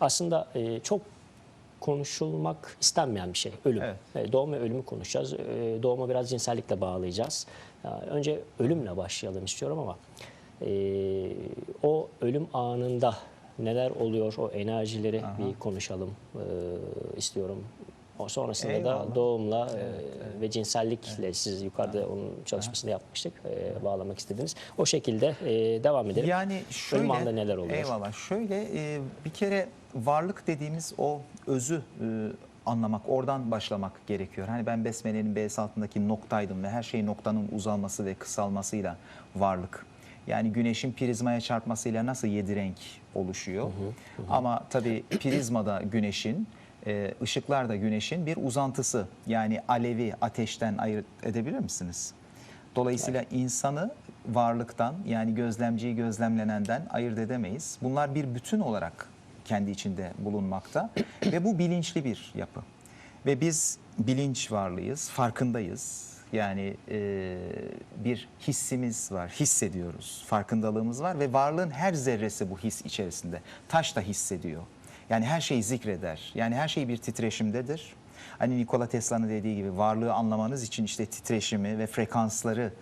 aslında e, çok konuşulmak istenmeyen bir şey. Ölüm. Evet. E, doğum ve ölümü konuşacağız. E, doğumu biraz cinsellikle bağlayacağız. Ya, önce ölümle başlayalım istiyorum ama e, o ölüm anında neler oluyor o enerjileri bir konuşalım e, istiyorum. O sonrasında da Eyvallah. doğumla e, ve cinsellikle siz yukarıda onun çalışmasını yapmıştık. e, bağlamak istediniz. O şekilde e, devam edelim. Yani şöyle, Ölüm neler oluyor? Eyvallah. Şöyle e, bir kere varlık dediğimiz o özü e, anlamak, oradan başlamak gerekiyor. Hani ben Besmele'nin B'si altındaki noktaydım ve her şey noktanın uzalması ve kısalmasıyla varlık. Yani güneşin prizmaya çarpmasıyla nasıl yedi renk oluşuyor. Ama tabii prizmada güneşin, e, ışıklar da güneşin bir uzantısı. Yani alevi ateşten ayırt edebilir misiniz? Dolayısıyla insanı varlıktan yani gözlemciyi gözlemlenenden ayırt edemeyiz. Bunlar bir bütün olarak kendi içinde bulunmakta ve bu bilinçli bir yapı. Ve biz bilinç varlığıyız, farkındayız. Yani e, bir hissimiz var, hissediyoruz, farkındalığımız var ve varlığın her zerresi bu his içerisinde. Taş da hissediyor. Yani her şeyi zikreder. Yani her şey bir titreşimdedir. Hani Nikola Tesla'nın dediği gibi varlığı anlamanız için işte titreşimi ve frekansları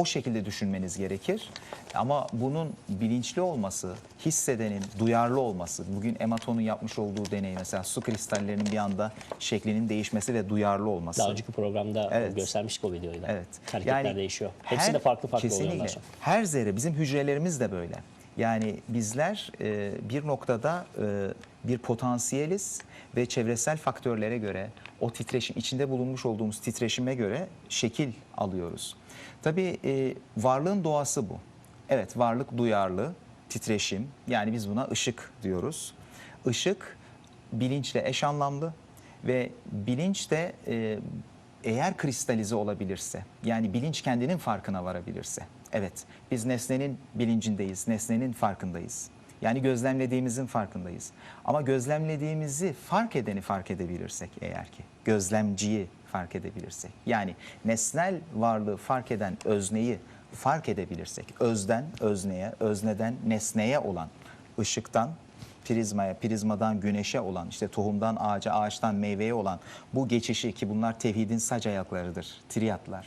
o şekilde düşünmeniz gerekir. Ama bunun bilinçli olması, hissedenin duyarlı olması, bugün Ematon'un yapmış olduğu deney mesela su kristallerinin bir anda şeklinin değişmesi ve duyarlı olması. Daha önceki programda Evet. göstermiştik o videoyu da. Evet. Hareketler değişiyor. Hepsi de farklı farklı oluyor ondan sonra. Her zerre bizim hücrelerimiz de böyle. Yani bizler e, bir noktada e, bir potansiyeliz ve çevresel faktörlere göre o titreşim içinde bulunmuş olduğumuz titreşime göre şekil alıyoruz. Tabii e, varlığın doğası bu. Evet varlık duyarlı, titreşim yani biz buna ışık diyoruz. Işık bilinçle eş anlamlı ve bilinç de e, eğer kristalize olabilirse yani bilinç kendinin farkına varabilirse evet biz nesnenin bilincindeyiz, nesnenin farkındayız. Yani gözlemlediğimizin farkındayız. Ama gözlemlediğimizi fark edeni fark edebilirsek eğer ki gözlemciyi fark edebilirsek yani nesnel varlığı fark eden özneyi fark edebilirsek özden özneye, özneden nesneye olan ışıktan prizmaya, prizmadan güneşe olan, işte tohumdan ağaca, ağaçtan meyveye olan bu geçişi ki bunlar tevhidin sac ayaklarıdır, triyatlar.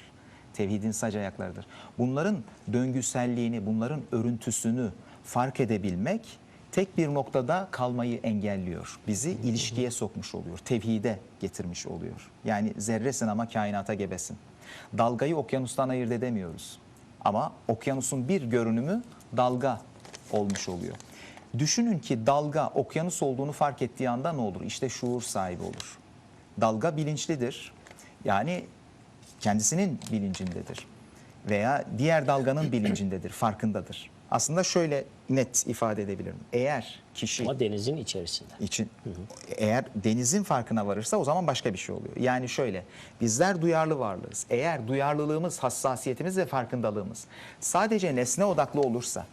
Tevhidin sac ayaklarıdır. Bunların döngüselliğini, bunların örüntüsünü fark edebilmek tek bir noktada kalmayı engelliyor. Bizi ilişkiye sokmuş oluyor, tevhide getirmiş oluyor. Yani zerresin ama kainata gebesin. Dalgayı okyanustan ayırt edemiyoruz. Ama okyanusun bir görünümü dalga olmuş oluyor. Düşünün ki dalga okyanus olduğunu fark ettiği anda ne olur? İşte şuur sahibi olur. Dalga bilinçlidir. Yani kendisinin bilincindedir. Veya diğer dalganın bilincindedir, farkındadır. Aslında şöyle net ifade edebilirim. Eğer kişi Ama denizin içerisinde. için eğer denizin farkına varırsa o zaman başka bir şey oluyor. Yani şöyle bizler duyarlı varlığız. Eğer duyarlılığımız, hassasiyetimiz ve farkındalığımız sadece nesne odaklı olursa,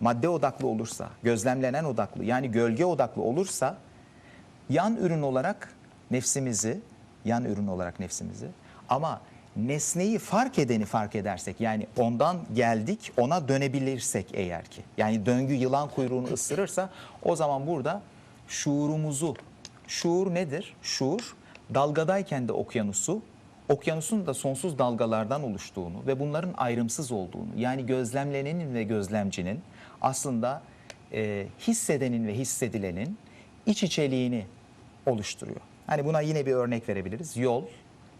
madde odaklı olursa, gözlemlenen odaklı yani gölge odaklı olursa yan ürün olarak nefsimizi, yan ürün olarak nefsimizi ama nesneyi fark edeni fark edersek yani ondan geldik ona dönebilirsek eğer ki yani döngü yılan kuyruğunu ısırırsa o zaman burada şuurumuzu şuur nedir? Şuur dalgadayken de okyanusu okyanusun da sonsuz dalgalardan oluştuğunu ve bunların ayrımsız olduğunu yani gözlemlenenin ve gözlemcinin aslında e, hissedenin ve hissedilenin iç içeliğini oluşturuyor. Hani buna yine bir örnek verebiliriz. Yol,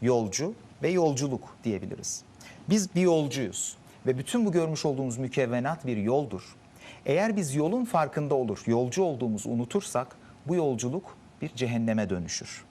yolcu ve yolculuk diyebiliriz. Biz bir yolcuyuz ve bütün bu görmüş olduğumuz mükevvenat bir yoldur. Eğer biz yolun farkında olur, yolcu olduğumuzu unutursak bu yolculuk bir cehenneme dönüşür.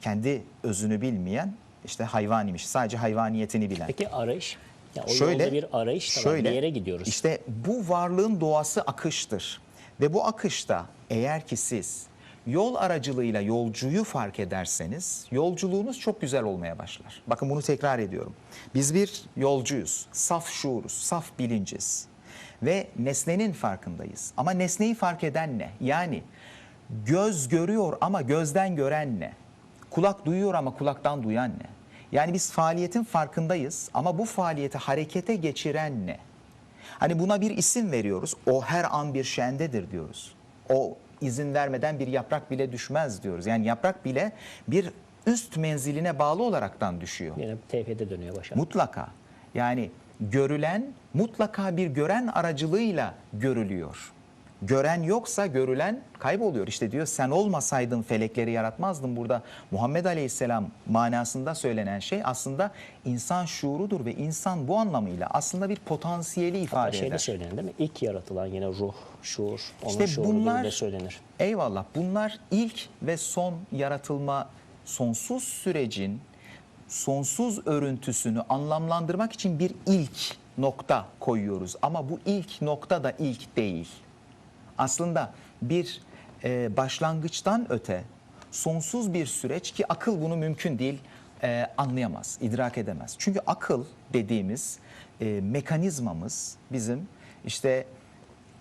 Kendi özünü bilmeyen işte hayvan imiş. Sadece hayvaniyetini bilen. Peki arayış? Ya o yolda bir arayış da var. Bir yere gidiyoruz. İşte bu varlığın doğası akıştır. Ve bu akışta eğer ki siz yol aracılığıyla yolcuyu fark ederseniz yolculuğunuz çok güzel olmaya başlar. Bakın bunu tekrar ediyorum. Biz bir yolcuyuz. Saf şuuruz, saf bilinciz. Ve nesnenin farkındayız. Ama nesneyi fark eden ne? Yani göz görüyor ama gözden gören ne? Kulak duyuyor ama kulaktan duyan ne? Yani biz faaliyetin farkındayız ama bu faaliyeti harekete geçiren ne? Hani buna bir isim veriyoruz. O her an bir şendedir diyoruz. O izin vermeden bir yaprak bile düşmez diyoruz. Yani yaprak bile bir üst menziline bağlı olaraktan düşüyor. Yine tevhide dönüyor başa. Mutlaka. Yani görülen mutlaka bir gören aracılığıyla görülüyor. Gören yoksa görülen kayboluyor. İşte diyor sen olmasaydın felekleri yaratmazdın. Burada Muhammed Aleyhisselam manasında söylenen şey aslında insan şuurudur ve insan bu anlamıyla aslında bir potansiyeli ifade Şeyde eder. söylenir değil mi? İlk yaratılan yine ruh, şuur, onun İşte bunlar- söylenir. Eyvallah. Bunlar ilk ve son yaratılma sonsuz sürecin sonsuz örüntüsünü anlamlandırmak için bir ilk nokta koyuyoruz. Ama bu ilk nokta da ilk değil. Aslında bir e, başlangıçtan öte sonsuz bir süreç ki akıl bunu mümkün değil e, anlayamaz, idrak edemez. Çünkü akıl dediğimiz e, mekanizmamız bizim işte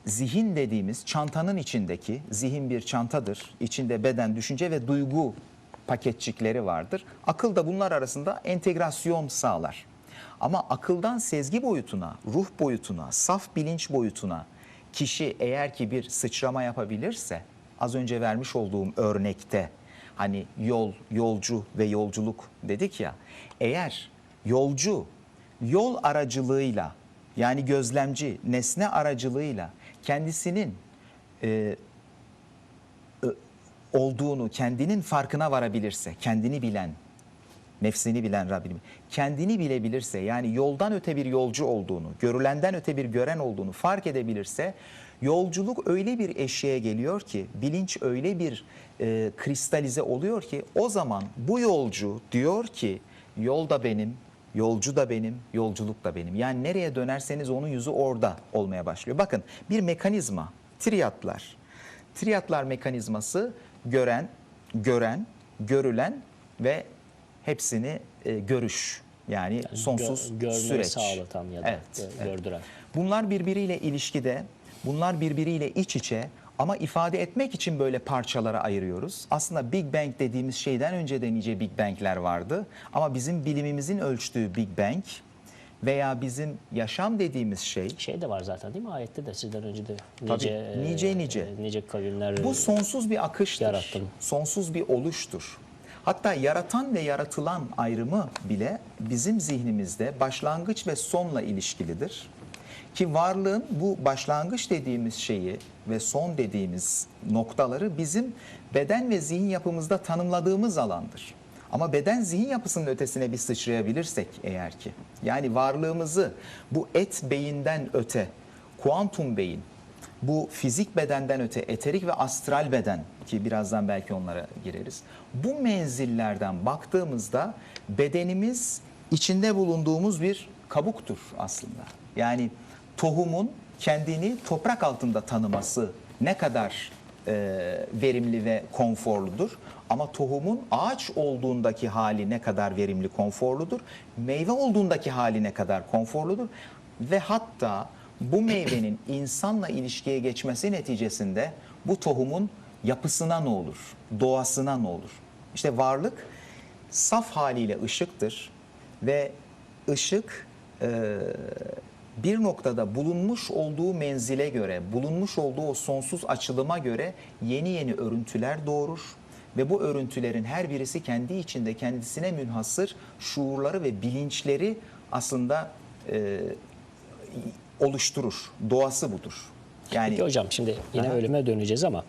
zihin dediğimiz çantanın içindeki zihin bir çantadır. İçinde beden, düşünce ve duygu paketçikleri vardır. Akıl da bunlar arasında entegrasyon sağlar. Ama akıldan sezgi boyutuna, ruh boyutuna, saf bilinç boyutuna kişi eğer ki bir sıçrama yapabilirse az önce vermiş olduğum örnekte hani yol, yolcu ve yolculuk dedik ya eğer yolcu yol aracılığıyla yani gözlemci nesne aracılığıyla kendisinin e, ö- olduğunu, kendinin farkına varabilirse, kendini bilen, nefsini bilen Rabbim, kendini bilebilirse yani yoldan öte bir yolcu olduğunu, görülenden öte bir gören olduğunu fark edebilirse yolculuk öyle bir eşeğe geliyor ki, bilinç öyle bir e, kristalize oluyor ki o zaman bu yolcu diyor ki yol da benim, Yolcu da benim, yolculuk da benim. Yani nereye dönerseniz onun yüzü orada olmaya başlıyor. Bakın bir mekanizma, triyatlar. Triyatlar mekanizması gören, gören, görülen ve hepsini e, görüş. Yani sonsuz Gö- süreç. sağlatan ya da Evet, gö- evet. gördüren. Bunlar birbiriyle ilişkide, bunlar birbiriyle iç içe ama ifade etmek için böyle parçalara ayırıyoruz. Aslında Big Bang dediğimiz şeyden önce de nice Big Bang'ler vardı. Ama bizim bilimimizin ölçtüğü Big Bang veya bizim yaşam dediğimiz şey Şey de var zaten değil mi? Ayette de sizden önce de Tabii, nice, nice e, nice. nice kavimler Bu sonsuz bir akıştır. Yarattım. Sonsuz bir oluştur. Hatta yaratan ve yaratılan ayrımı bile bizim zihnimizde başlangıç ve sonla ilişkilidir. Ki varlığın bu başlangıç dediğimiz şeyi ve son dediğimiz noktaları bizim beden ve zihin yapımızda tanımladığımız alandır. Ama beden zihin yapısının ötesine bir sıçrayabilirsek eğer ki yani varlığımızı bu et beyinden öte kuantum beyin bu fizik bedenden öte eterik ve astral beden ki birazdan belki onlara gireriz. Bu menzillerden baktığımızda bedenimiz içinde bulunduğumuz bir kabuktur aslında. Yani tohumun kendini toprak altında tanıması ne kadar e, verimli ve konforludur. Ama tohumun ağaç olduğundaki hali ne kadar verimli, konforludur. Meyve olduğundaki hali ne kadar konforludur. Ve hatta bu meyvenin insanla ilişkiye geçmesi neticesinde bu tohumun yapısına ne olur? Doğasına ne olur? İşte varlık saf haliyle ışıktır ve ışık e, bir noktada bulunmuş olduğu menzile göre, bulunmuş olduğu o sonsuz açılıma göre yeni yeni örüntüler doğurur. Ve bu örüntülerin her birisi kendi içinde kendisine münhasır şuurları ve bilinçleri aslında e, oluşturur. Doğası budur. Yani Peki hocam şimdi yine Aha. ölüme döneceğiz ama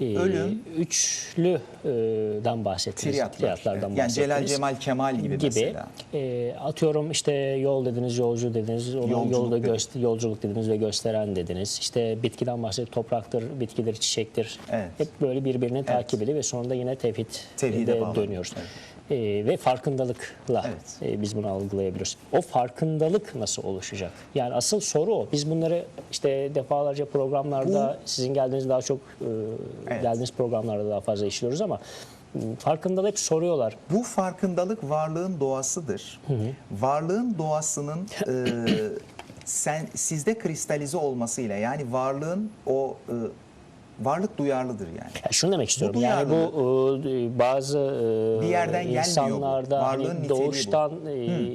e, Ölüm. üçlüden bahsettiniz. Triyatlar. Triyatlardan Evet. Yani Celal. Cemal Kemal gibi, mesela. E, atıyorum işte yol dediniz, yolcu dediniz, onu Yolculuk yolda göster, yolculuk dediniz ve gösteren dediniz. İşte bitkiden bahsettik, topraktır, bitkidir, çiçektir. Evet. Hep böyle birbirini takip ediyor ve sonunda yine tevhid Tevhide de bağlı. dönüyoruz. Evet. E, ve farkındalıkla Evet. e, biz bunu algılayabiliyoruz. O farkındalık nasıl oluşacak? Yani asıl soru o. Biz bunları işte defalarca programlarda sizin geldiğiniz daha çok e, Evet. geldiğiniz programlarda daha fazla işliyoruz ama hep soruyorlar. Bu farkındalık varlığın doğasıdır. Varlığın doğasının e, sen sizde kristalize olmasıyla yani varlığın o e, varlık duyarlıdır yani. Ya şunu demek istiyorum. Bu yani bu e, bazı e, Bir yerden insanlarda hani doğuştan e,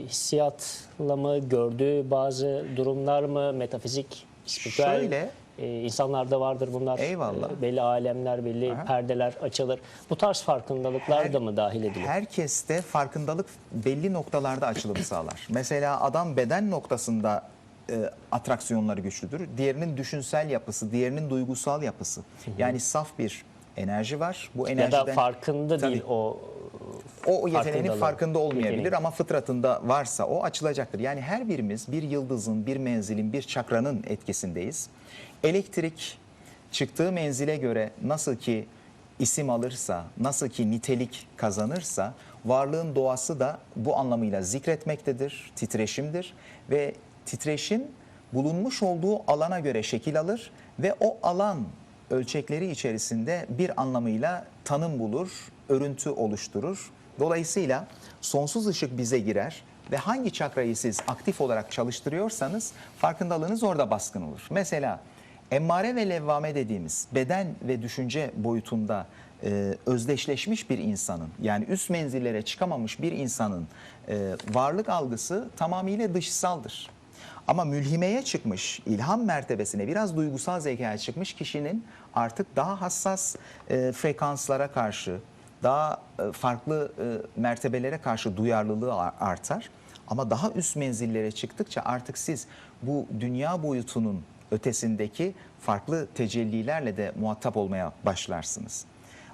hissiyatla mı gördüğü bazı durumlar mı metafizik, spiritüel Şöyle e, insanlarda vardır bunlar. Eyvallah. E, belli alemler, belli Aha. perdeler açılır. Bu tarz farkındalıklar Her- da mı dahil ediliyor? Herkeste farkındalık belli noktalarda açılımı sağlar. Mesela adam beden noktasında e, atraksiyonları güçlüdür. Diğerinin düşünsel yapısı, diğerinin duygusal yapısı. Yani saf bir enerji var. Bu ya enerjiden da farkında Tabii. değil o o yeteneğinin farkında olmayabilir yeteneği. ama fıtratında varsa o açılacaktır. Yani her birimiz bir yıldızın, bir menzilin, bir çakranın etkisindeyiz. Elektrik çıktığı menzile göre nasıl ki isim alırsa, nasıl ki nitelik kazanırsa varlığın doğası da bu anlamıyla zikretmektedir, titreşimdir ve titreşim bulunmuş olduğu alana göre şekil alır ve o alan ölçekleri içerisinde bir anlamıyla tanım bulur, örüntü oluşturur. Dolayısıyla sonsuz ışık bize girer ve hangi çakrayı siz aktif olarak çalıştırıyorsanız farkındalığınız orada baskın olur. Mesela emmare ve levvame dediğimiz beden ve düşünce boyutunda e, özdeşleşmiş bir insanın yani üst menzillere çıkamamış bir insanın e, varlık algısı tamamıyla dışsaldır. Ama mülhimeye çıkmış, ilham mertebesine biraz duygusal zekaya çıkmış kişinin artık daha hassas e, frekanslara karşı, daha e, farklı e, mertebelere karşı duyarlılığı artar. Ama daha üst menzillere çıktıkça artık siz bu dünya boyutunun ötesindeki farklı tecellilerle de muhatap olmaya başlarsınız.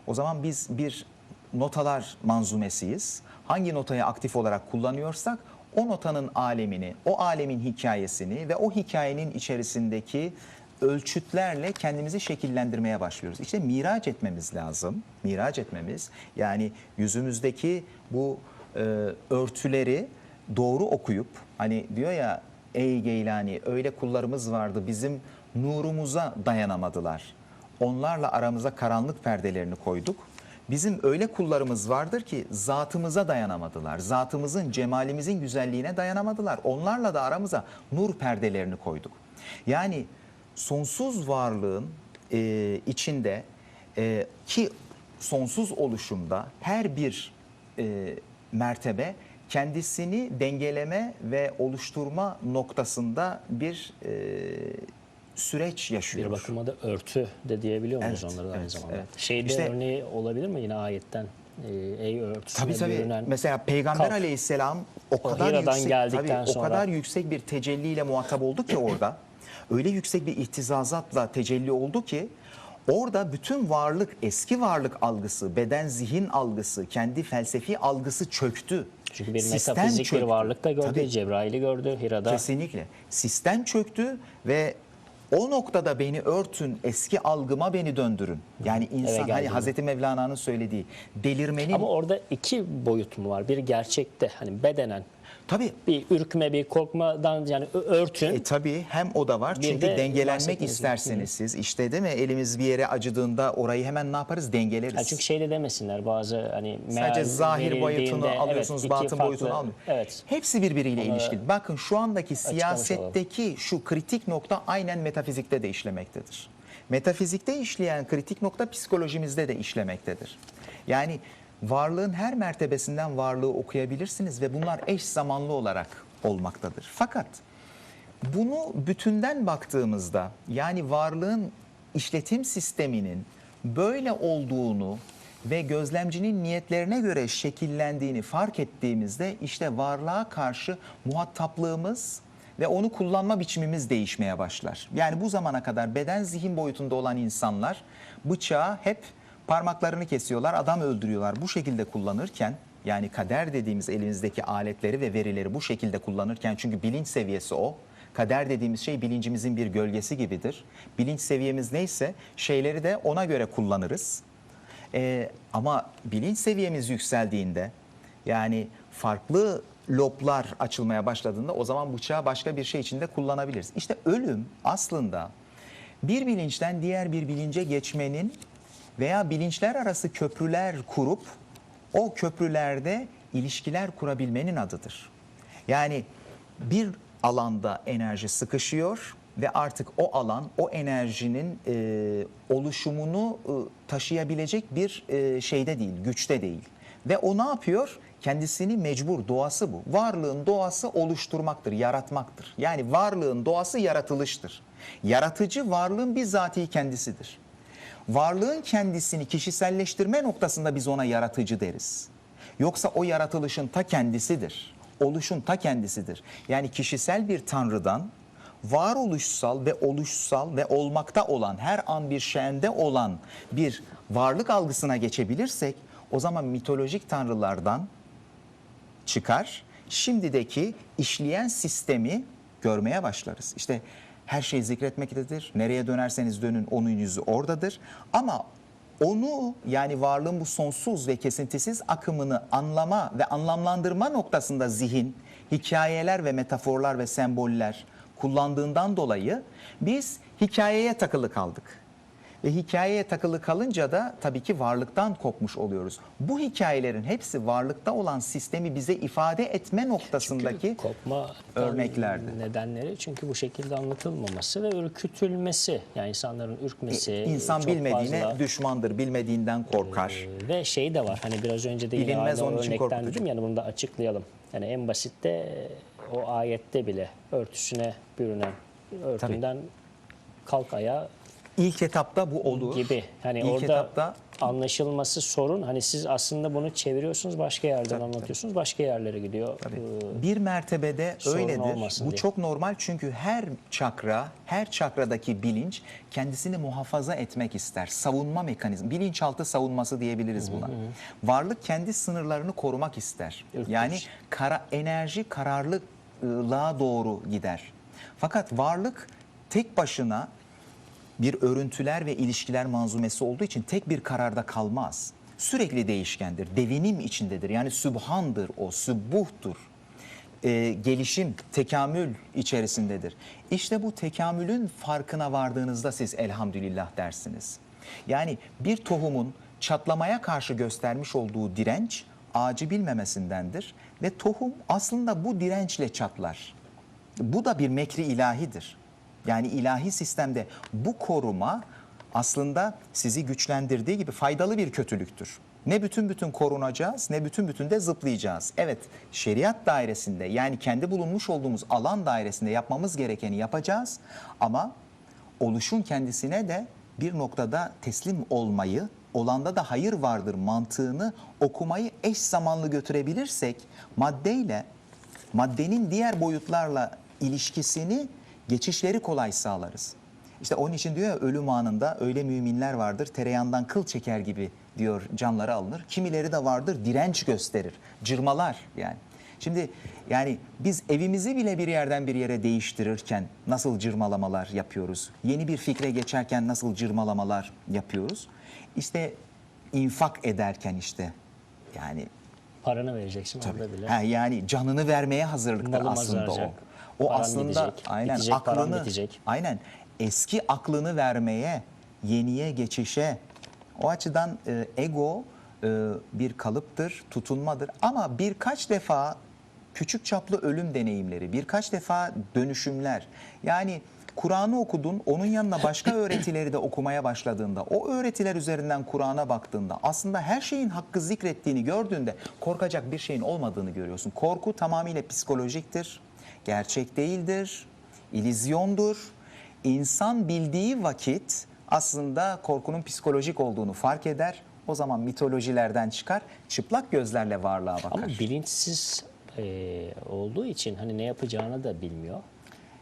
O zaman biz bir notalar manzumesiyiz. Hangi notayı aktif olarak kullanıyorsak o notanın alemini, o alemin hikayesini ve o hikayenin içerisindeki ölçütlerle kendimizi şekillendirmeye başlıyoruz. İşte miraç etmemiz lazım. Miraç etmemiz yani yüzümüzdeki bu e, örtüleri doğru okuyup hani diyor ya ey Geylani öyle kullarımız vardı bizim nurumuza dayanamadılar. Onlarla aramıza karanlık perdelerini koyduk. Bizim öyle kullarımız vardır ki zatımıza dayanamadılar. Zatımızın, cemalimizin güzelliğine dayanamadılar. Onlarla da aramıza nur perdelerini koyduk. Yani sonsuz varlığın e, içinde e, ki sonsuz oluşumda her bir e, mertebe kendisini dengeleme ve oluşturma noktasında bir e, süreç yaşıyor. bir bakıma da örtü de diyebiliyor muyuz Evet, onları da aynı evet, zamanda? evet. Şeyde İşte- örneği olabilir mi yine ayetten? Ee, ey örtüsüne Tabii tabii. bürünen Mesela Peygamber kalk. Aleyhisselam o kadar Hira'dan yüksek geldikten tabii, sonra- o kadar yüksek bir tecelliyle muhatap oldu ki orada. öyle yüksek bir ihtizazatla tecelli oldu ki orada bütün varlık, eski varlık algısı, beden zihin algısı, kendi felsefi algısı çöktü. Çünkü bir Sistem metafizik bir çöktü. varlık da gördü. Tabii. Cebrail'i gördü Hira'da. Kesinlikle. Sistem çöktü ve o noktada beni örtün, eski algıma beni döndürün. Yani insan hani. Hazreti Mevlana'nın söylediği delirmenin Ama orada iki boyut mu var? Bir gerçekte hani bedenen tabii bir ürkme, bir korkmadan yani örtün. E tabii hem o da var. Bir Çünkü de dengelenmek isterseniz siz işte değil mi elimiz bir yere acıdığında orayı hemen ne yaparız? Dengeleriz. Yani çünkü şey de demesinler bazı hani Sadece zahir boyutunu alıyorsunuz, evet, batın farklı- boyutunu almıyor. Evet. Hepsi birbiriyle Onları ilişkili. Bakın şu andaki olalım. siyasetteki şu kritik nokta aynen metafizikte de işlemektedir. Metafizikte işleyen kritik nokta psikolojimizde de işlemektedir. Yani varlığın her mertebesinden varlığı okuyabilirsiniz ve bunlar eş zamanlı olarak olmaktadır. Fakat bunu bütünden baktığımızda yani varlığın işletim sisteminin böyle olduğunu ve gözlemcinin niyetlerine göre şekillendiğini fark ettiğimizde işte varlığa karşı muhataplığımız ve onu kullanma biçimimiz değişmeye başlar. Yani bu zamana kadar beden zihin boyutunda olan insanlar bıçağı hep parmaklarını kesiyorlar, adam öldürüyorlar. Bu şekilde kullanırken yani kader dediğimiz elinizdeki aletleri ve verileri bu şekilde kullanırken çünkü bilinç seviyesi o. Kader dediğimiz şey bilincimizin bir gölgesi gibidir. Bilinç seviyemiz neyse şeyleri de ona göre kullanırız. Ee, ama bilinç seviyemiz yükseldiğinde yani farklı loblar açılmaya başladığında o zaman bıçağı başka bir şey içinde kullanabiliriz. İşte ölüm aslında bir bilinçten diğer bir bilince geçmenin veya bilinçler arası köprüler kurup o köprülerde ilişkiler kurabilmenin adıdır. Yani bir alanda enerji sıkışıyor ve artık o alan o enerjinin e, oluşumunu e, taşıyabilecek bir e, şeyde değil, güçte değil. Ve o ne yapıyor? Kendisini mecbur, doğası bu. Varlığın doğası oluşturmaktır, yaratmaktır. Yani varlığın doğası yaratılıştır. Yaratıcı varlığın bizzatihi kendisidir. Varlığın kendisini kişiselleştirme noktasında biz ona yaratıcı deriz. Yoksa o yaratılışın ta kendisidir. Oluşun ta kendisidir. Yani kişisel bir tanrıdan varoluşsal ve oluşsal ve olmakta olan her an bir şende olan bir varlık algısına geçebilirsek o zaman mitolojik tanrılardan çıkar. Şimdideki işleyen sistemi görmeye başlarız. İşte her şey zikretmektedir. Nereye dönerseniz dönün onun yüzü oradadır. Ama onu yani varlığın bu sonsuz ve kesintisiz akımını anlama ve anlamlandırma noktasında zihin, hikayeler ve metaforlar ve semboller kullandığından dolayı biz hikayeye takılı kaldık. Ve hikayeye takılı kalınca da tabii ki varlıktan kopmuş oluyoruz. Bu hikayelerin hepsi varlıkta olan sistemi bize ifade etme noktasındaki kopma örneklerdi. nedenleri çünkü bu şekilde anlatılmaması ve ürkütülmesi yani insanların ürkmesi insan çok bilmediğine fazla. düşmandır, bilmediğinden korkar. Ee, Ve şey de var hani biraz önce de yine Bilinmez aynı onun için örnekten dedim yani bunu da açıklayalım. Yani en basitte e, o ayette bile örtüsüne bürünen örtünden kalk ayağa İlk etapta bu olur. gibi. Hani İlk orada etapta anlaşılması sorun. Hani siz aslında bunu çeviriyorsunuz başka yerden anlatıyorsunuz. Başka yerlere gidiyor. Ee, bir mertebede öyledir. Bu diye. çok normal çünkü her çakra, her çakradaki bilinç kendisini muhafaza etmek ister. Savunma mekanizması, bilinçaltı savunması diyebiliriz buna. Varlık kendi sınırlarını korumak ister. Ürkütücü. Yani kara, enerji kararlılığa doğru gider. Fakat varlık tek başına bir örüntüler ve ilişkiler manzumesi olduğu için tek bir kararda kalmaz. Sürekli değişkendir, devinim içindedir. Yani sübhandır o, sübbuhtur. Ee, gelişim, tekamül içerisindedir. İşte bu tekamülün farkına vardığınızda siz elhamdülillah dersiniz. Yani bir tohumun çatlamaya karşı göstermiş olduğu direnç ağacı bilmemesindendir ve tohum aslında bu dirençle çatlar. Bu da bir mekri ilahidir. Yani ilahi sistemde bu koruma aslında sizi güçlendirdiği gibi faydalı bir kötülüktür. Ne bütün bütün korunacağız ne bütün bütün de zıplayacağız. Evet şeriat dairesinde yani kendi bulunmuş olduğumuz alan dairesinde yapmamız gerekeni yapacağız ama oluşun kendisine de bir noktada teslim olmayı, olanda da hayır vardır mantığını okumayı eş zamanlı götürebilirsek maddeyle maddenin diğer boyutlarla ilişkisini geçişleri kolay sağlarız. İşte onun için diyor ya ölüm anında öyle müminler vardır tereyağından kıl çeker gibi diyor canları alınır. Kimileri de vardır direnç gösterir, cırmalar yani. Şimdi yani biz evimizi bile bir yerden bir yere değiştirirken nasıl cırmalamalar yapıyoruz? Yeni bir fikre geçerken nasıl cırmalamalar yapıyoruz? İşte infak ederken işte yani paranı vereceksin orada bile. Ha, yani canını vermeye hazırlıktır Malım aslında o. O param aslında gidecek, aynen bitecek, aklını bitecek. aynen eski aklını vermeye, yeniye geçişe. O açıdan e, ego e, bir kalıptır, tutunmadır ama birkaç defa küçük çaplı ölüm deneyimleri, birkaç defa dönüşümler. Yani Kur'an'ı okudun, onun yanına başka öğretileri de okumaya başladığında, o öğretiler üzerinden Kur'an'a baktığında aslında her şeyin hakkı zikrettiğini gördüğünde korkacak bir şeyin olmadığını görüyorsun. Korku tamamıyla psikolojiktir, gerçek değildir, ilizyondur. İnsan bildiği vakit aslında korkunun psikolojik olduğunu fark eder. O zaman mitolojilerden çıkar, çıplak gözlerle varlığa bakar. Ama bilinçsiz e, olduğu için hani ne yapacağını da bilmiyor.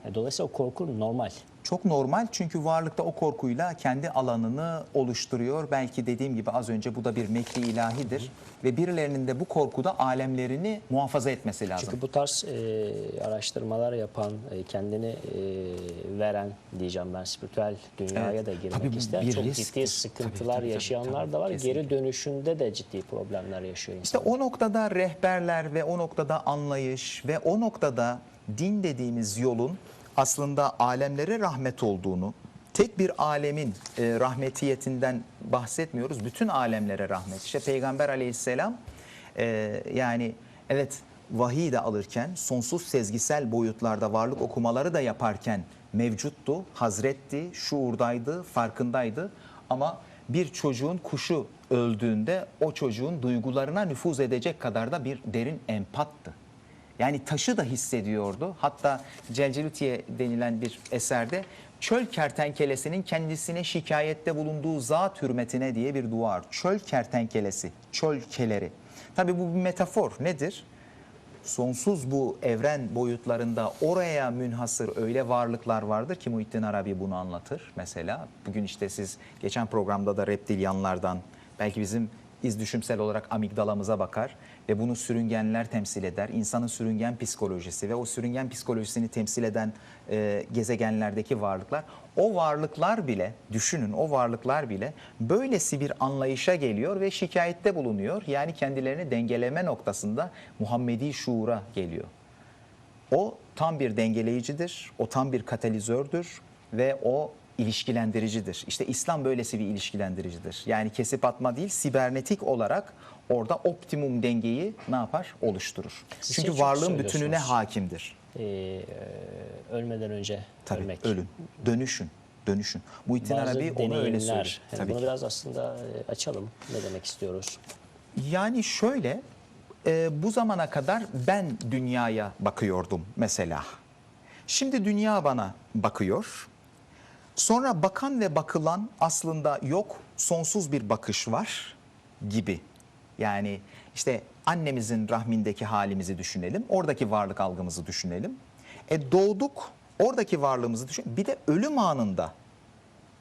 E, Dolayısıyla o korku normal. Çok normal çünkü varlıkta o korkuyla kendi alanını oluşturuyor. Belki dediğim gibi az önce bu da bir mekri ilahidir. Ve birilerinin de bu korkuda alemlerini muhafaza etmesi lazım. Çünkü bu tarz e, araştırmalar yapan, e, kendini e, veren diyeceğim ben spiritüel dünyaya Evet. da girmek Tabii ister. bir Çok risktir. ciddi sıkıntılar Tabii, tabii, tabii, yaşayanlar tabii. da var. Kesinlikle. Geri dönüşünde de ciddi problemler yaşıyor İşte insan. o noktada rehberler ve o noktada anlayış ve o noktada din dediğimiz yolun aslında alemlere rahmet olduğunu, tek bir alemin e, rahmetiyetinden bahsetmiyoruz. Bütün alemlere rahmet. İşte Peygamber aleyhisselam e, yani evet vahiy de alırken sonsuz sezgisel boyutlarda varlık okumaları da yaparken mevcuttu, hazretti, şuurdaydı, farkındaydı. Ama bir çocuğun kuşu öldüğünde o çocuğun duygularına nüfuz edecek kadar da bir derin empattı. Yani taşı da hissediyordu. Hatta Celcelutiye denilen bir eserde çöl kertenkelesinin kendisine şikayette bulunduğu zat hürmetine diye bir dua var. Çöl kertenkelesi, çölkeleri. Tabii bu bir metafor. Nedir? sonsuz bu evren boyutlarında oraya münhasır öyle varlıklar vardır ki Muhittin Arabi bunu anlatır mesela. Bugün işte siz geçen programda da reptilyanlardan belki bizim iz düşümsel olarak amigdalamıza bakar ve bunu sürüngenler temsil eder. İnsanın sürüngen psikolojisi ve o sürüngen psikolojisini temsil eden e, gezegenlerdeki varlıklar o varlıklar bile düşünün o varlıklar bile böylesi bir anlayışa geliyor ve şikayette bulunuyor. Yani kendilerini dengeleme noktasında Muhammedi şuura geliyor. O tam bir dengeleyicidir, o tam bir katalizördür ve o ilişkilendiricidir. İşte İslam böylesi bir ilişkilendiricidir. Yani kesip atma değil, sibernetik olarak orada optimum dengeyi ne yapar? Oluşturur. Siz Çünkü şey varlığın bütününe hakimdir. Ee, ölmeden önce Tabii ölmek. ölün, dönüşün, dönüşün. Muhittin Bazı Arabi onu öyle söylüyor. Yani Tabii bunu ki. biraz aslında e, açalım. Ne demek istiyoruz? Yani şöyle, e, bu zamana kadar ben dünyaya bakıyordum mesela. Şimdi dünya bana bakıyor. Sonra bakan ve bakılan aslında yok, sonsuz bir bakış var gibi. Yani işte annemizin rahmindeki halimizi düşünelim, oradaki varlık algımızı düşünelim. E doğduk, oradaki varlığımızı düşün. Bir de ölüm anında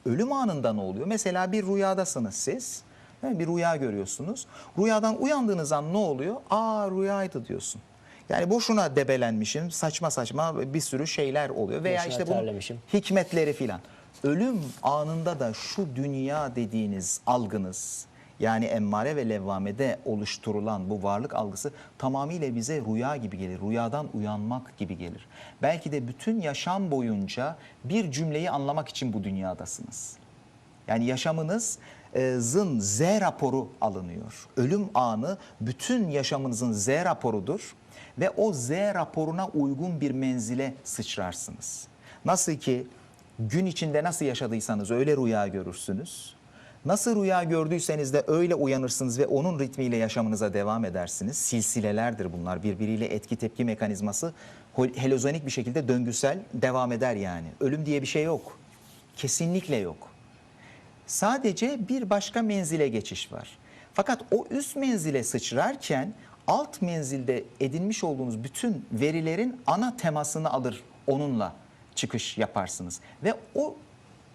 ölüm anında ne oluyor? Mesela bir rüyadasınız siz. Bir rüya görüyorsunuz. Rüyadan uyandığınız an ne oluyor? Aa rüyaydı diyorsun. Yani boşuna debelenmişim, saçma saçma bir sürü şeyler oluyor. Veya Boşuna işte bunun terlemişim. hikmetleri filan. Ölüm anında da şu dünya dediğiniz algınız, yani emmare ve levvamede oluşturulan bu varlık algısı tamamıyla bize rüya gibi gelir. Rüyadan uyanmak gibi gelir. Belki de bütün yaşam boyunca bir cümleyi anlamak için bu dünyadasınız. Yani yaşamınızın Z raporu alınıyor. Ölüm anı bütün yaşamınızın Z raporudur ve o Z raporuna uygun bir menzile sıçrarsınız. Nasıl ki gün içinde nasıl yaşadıysanız öyle rüya görürsünüz. Nasıl rüya gördüyseniz de öyle uyanırsınız ve onun ritmiyle yaşamınıza devam edersiniz. Silsilelerdir bunlar. Birbiriyle etki tepki mekanizması helozonik bir şekilde döngüsel devam eder yani. Ölüm diye bir şey yok. Kesinlikle yok. Sadece bir başka menzile geçiş var. Fakat o üst menzile sıçrarken alt menzilde edinmiş olduğunuz bütün verilerin ana temasını alır onunla çıkış yaparsınız. Ve o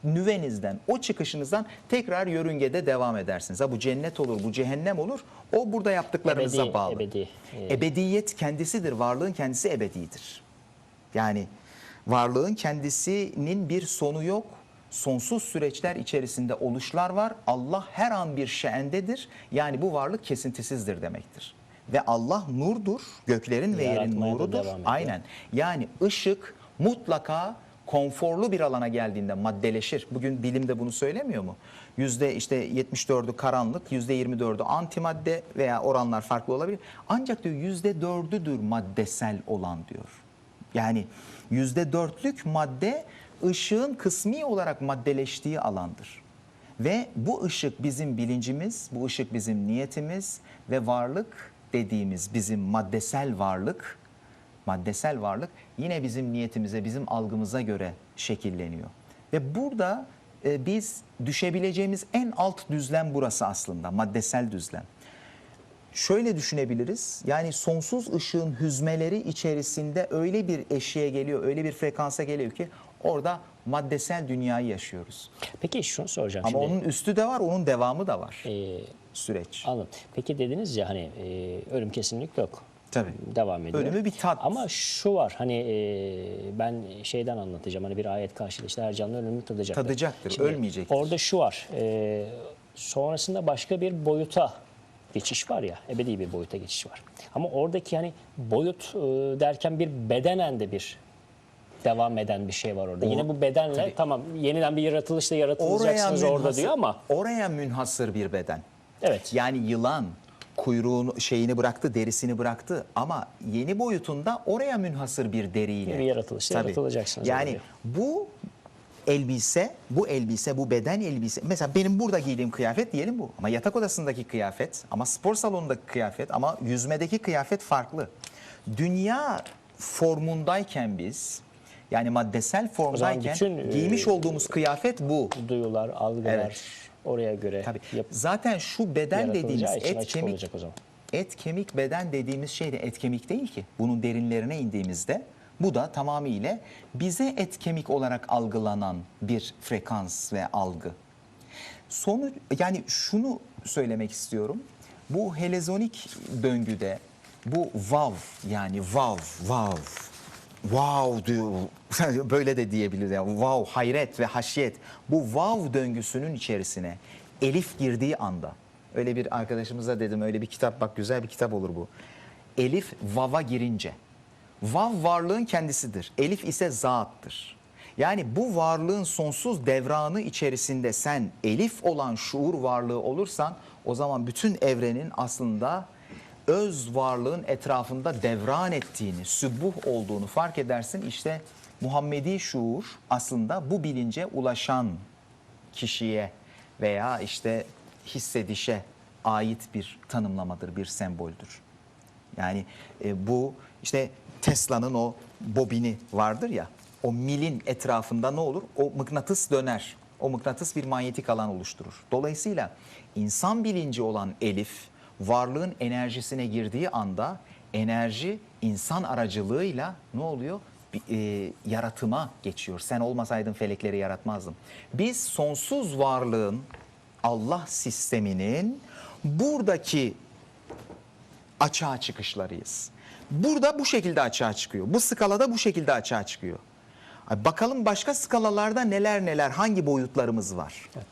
nüvenizden, o çıkışınızdan tekrar yörüngede devam edersiniz. Ha bu cennet olur, bu cehennem olur. O burada yaptıklarınıza Ebedi, bağlı. ebedi. Ee, Ebediyet kendisidir, varlığın kendisi ebedidir. Yani varlığın kendisinin bir sonu yok. Sonsuz süreçler içerisinde oluşlar var. Allah her an bir şeendedir. Yani bu varlık kesintisizdir demektir. Ve Allah nurdur, göklerin ve yerin Yaratmaya nurudur. Aynen. Yani ışık mutlaka konforlu bir alana geldiğinde maddeleşir. Bugün bilim de bunu söylemiyor mu? Yüzde işte 74'ü karanlık, yüzde 24'ü antimadde veya oranlar farklı olabilir. Ancak diyor yüzde dördüdür maddesel olan diyor. Yani yüzde dörtlük madde ışığın kısmi olarak maddeleştiği alandır. Ve bu ışık bizim bilincimiz, bu ışık bizim niyetimiz ve varlık dediğimiz bizim maddesel varlık, maddesel varlık yine bizim niyetimize, bizim algımıza göre şekilleniyor. Ve burada e, biz düşebileceğimiz en alt düzlem burası aslında, maddesel düzlem. Şöyle düşünebiliriz. Yani sonsuz ışığın hüzmeleri içerisinde öyle bir eşiğe geliyor, öyle bir frekansa geliyor ki orada maddesel dünyayı yaşıyoruz. Peki şunu soracağım Ama şimdi. onun üstü de var, onun devamı da var. Ee, Süreç. anladım. Peki dediniz ya hani e, ölüm kesinlikle yok. Tabii. Devam ediyor. Ölümü bir tat. Ama şu var hani e, ben şeyden anlatacağım hani bir ayet karşılığı işte her canlı ölümünü tadacaktır. Tadacaktır, ölmeyecektir. Orada şu var. e, sonrasında başka bir boyuta geçiş var ya ebedi bir boyuta geçiş var. Ama oradaki hani boyut e, derken bir bedenen de bir devam eden bir şey var orada. O- Yine bu bedenle tamam yeniden bir yaratılışla Oraya yaratılacaksınız orada münhasır- diyor ama oraya münhasır bir beden. evet. Yani yılan kuyruğunu şeyini bıraktı, derisini bıraktı ama yeni boyutunda oraya münhasır bir deriyle. Bir yaratılışta Tabii. yaratılacaksınız Yani orada. bu elbise, bu elbise, bu beden elbise. Mesela benim burada giydiğim kıyafet diyelim bu. Ama yatak odasındaki kıyafet, ama spor salonundaki kıyafet, ama yüzmedeki kıyafet farklı. Dünya formundayken biz, yani maddesel formdayken bütün, e, giymiş olduğumuz kıyafet bu. Duyular, algılar Evet. Oraya göre Tabii. yap- Zaten şu beden yaratılacağı dediğimiz için et açık kemik olacak o zaman. et kemik beden dediğimiz şey de et kemik değil ki. Bunun derinlerine indiğimizde bu da tamamıyla bize et kemik olarak algılanan bir frekans ve algı. Sonuç yani şunu söylemek istiyorum. Bu helezonik döngüde bu vav yani vav vav wow diyor böyle de diyebiliriz ya wow hayret ve haşiyet bu wow döngüsünün içerisine elif girdiği anda öyle bir arkadaşımıza dedim öyle bir kitap bak güzel bir kitap olur bu. Elif vava girince vav varlığın kendisidir. Elif ise zattır. Yani bu varlığın sonsuz devranı içerisinde sen elif olan şuur varlığı olursan o zaman bütün evrenin aslında öz varlığın etrafında devran ettiğini, sübuh olduğunu fark edersin. İşte Muhammedi şuur aslında bu bilince ulaşan kişiye veya işte hissedişe ait bir tanımlamadır, bir semboldür. Yani e, bu işte Tesla'nın o bobini vardır ya o milin etrafında ne olur? O mıknatıs döner. O mıknatıs bir manyetik alan oluşturur. Dolayısıyla insan bilinci olan Elif varlığın enerjisine girdiği anda enerji insan aracılığıyla ne oluyor? E, yaratıma geçiyor. Sen olmasaydın felekleri yaratmazdım. Biz sonsuz varlığın Allah sisteminin buradaki açığa çıkışlarıyız. Burada bu şekilde açığa çıkıyor. Bu skalada bu şekilde açığa çıkıyor. Bakalım başka skalalarda neler neler hangi boyutlarımız var. Evet,